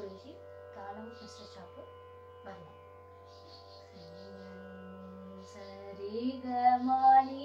കുറുകി കാലം mister chop വരണം സരി ഗ മാനി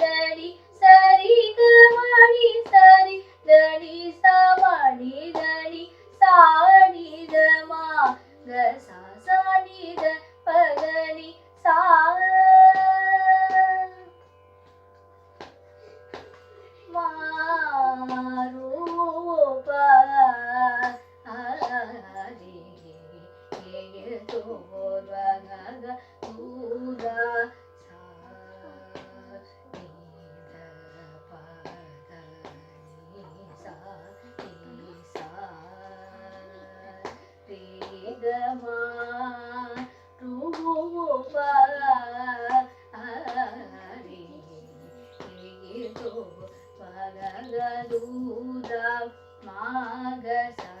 ತೋರಗದ ದೂರ Maga sa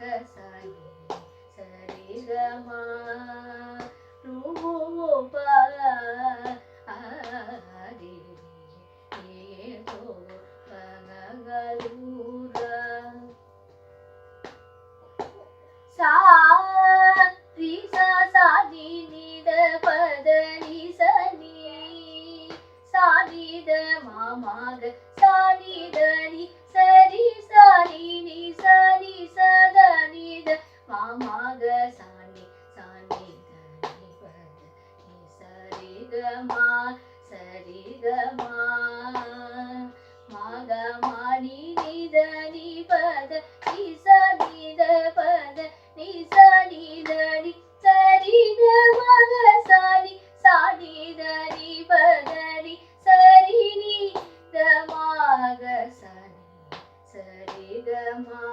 సాయి సరి గమా மாமாக சாடி தனி சரி சாரி நீ சரி சத நித மாமாக சாணி சாணி சரி க மா சரி க மா. Mama.